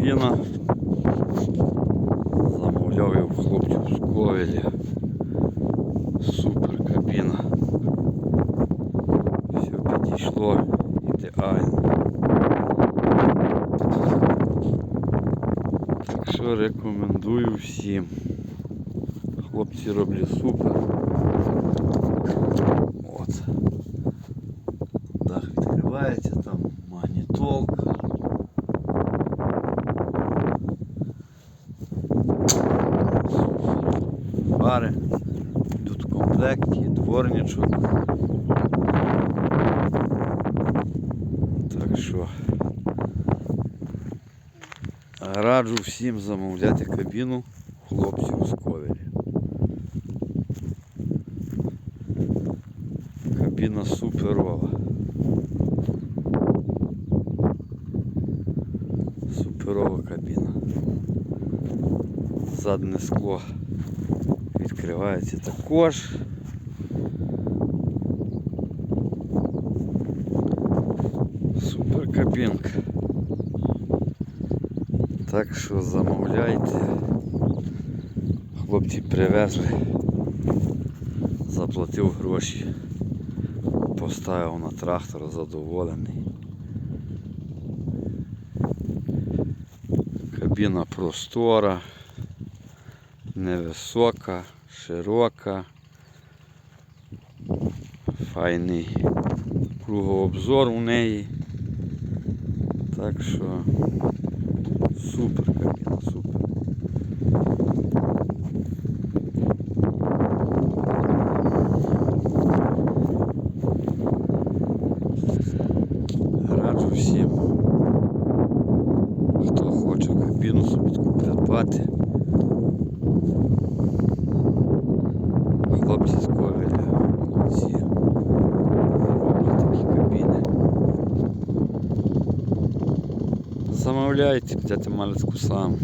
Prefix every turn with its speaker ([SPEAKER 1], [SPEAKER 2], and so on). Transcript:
[SPEAKER 1] кабіна. Замовляв я в хлопців з Ковеля. Супер кабіна. Все підійшло ідеально. Так що рекомендую всім. Хлопці роблять супер. От. Дах відкривається, там магнітолка. Пари. Тут в комплекті, дворничок. Так що раджу всім замовляти кабіну хлопців з ковелі. Кабіна суперова. Суперова кабіна. Задне скло відкривається також. Супер кабінка. Так що замовляйте. Хлопці привезли. Заплатив гроші. Поставив на трактор задоволений. Кабіна простора, невисока, широка, файний кругообзор у неї. Так що супер кабіна, супер. Раджу всім, хто хоче кабіну собі придбати. Замовляйте, будете малюску кусам.